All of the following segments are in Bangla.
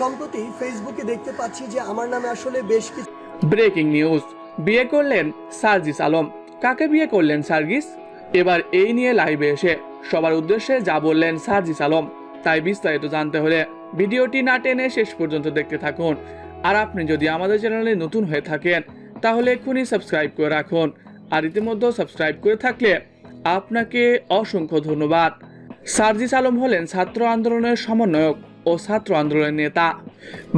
সম্প্রতি ফেসবুকে দেখতে পাচ্ছি যে আমার নামে আসলে বেশ কিছু ব্রেকিং নিউজ। বিয়ে করলেন সার্জিস আলম। কাকে বিয়ে করলেন সার্জিস এবার এই নিয়ে লাইভে এসে সবার উদ্দেশ্যে যা বললেন সার্জিস আলম, তাই বিস্তারিত জানতে হলে ভিডিওটি না টেনে শেষ পর্যন্ত দেখতে থাকুন। আর আপনি যদি আমাদের চ্যানেলে নতুন হয়ে থাকেন, তাহলে এক্ষুনি সাবস্ক্রাইব করে রাখুন। আর ইতিমধ্যে সাবস্ক্রাইব করে থাকলে আপনাকে অসংখ্য ধন্যবাদ। সার্জিস আলম হলেন ছাত্র আন্দোলনের সমন্বয়ক। ও ছাত্র আন্দোলনের নেতা।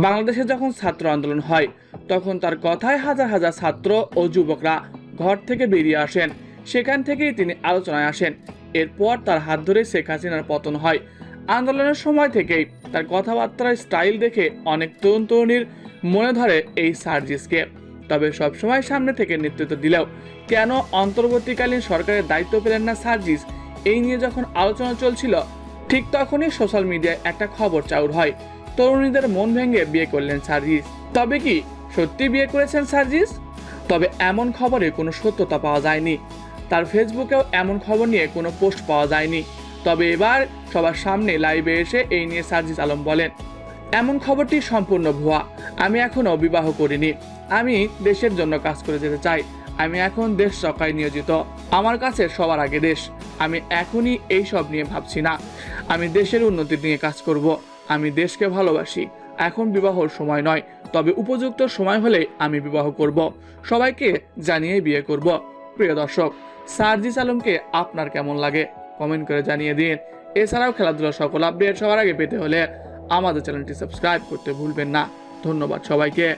বাংলাদেশে যখন ছাত্র আন্দোলন হয়, তখন তার কথায় হাজার হাজার ছাত্র ও যুবকরা ঘর থেকে বেরিয়ে আসেন। সেখান থেকেই তিনি আলোচনায় আসেন। এরপর তার হাত ধরে শেখ হাসিনার পতন হয়। আন্দোলনের সময় থেকেই তার কথাবার্তার স্টাইল দেখে অনেক তরুণ তরুণীর মনে ধরে এই সার্জিসকে। তবে সবসময় সামনে থেকে নেতৃত্ব দিলেও কেন অন্তর্বর্তীকালীন সরকারের দায়িত্ব পেলেন না সার্জিস, এই নিয়ে যখন আলোচনা চলছিল ঠিক তখনই সোশ্যাল মিডিয়ায় একটা খবর চাউর হয়। তরুণীদের মন ভেঙে বিয়ে করলেন সার্জিস। তবে কি সত্যি বিয়ে করেছেন সার্জিস? তবে এমন খবরে কোনো সত্যতা পাওয়া যায়নি। তার ফেসবুকেও এমন খবর নিয়ে কোনো পোস্ট পাওয়া যায়নি। তবে এবার সবার সামনে লাইভে এসে এই নিয়ে সার্জিস আলম বলেন, এমন খবরটি সম্পূর্ণ ভুয়া। আমি এখনও বিবাহ করিনি। আমি দেশের জন্য কাজ করে যেতে চাই। আমি এখন দেশ রক্ষায় নিয়োজিত। আমার কাছে সবার আগে দেশ। আমি এখনই এই সব নিয়ে ভাবছি না। আমি দেশের উন্নতি নিয়ে কাজ করব। আমি দেশকে ভালোবাসি। এখন বিবাহর সময় নয়। তবে উপযুক্ত সময় হলে আমি বিবাহ করব। সবাইকে জানিয়ে বিয়ে করব। প্রিয় দর্শক, সার্জিস আলমকে আপনার কেমন লাগে? কমেন্ট করে জানিয়ে দিন। এছাড়াও খেলাধুলার সকল আপডেট সবার আগে পেতে হলে আমাদের চ্যানেলটি সাবস্ক্রাইব করতে ভুলবেন না। ধন্যবাদ সবাইকে।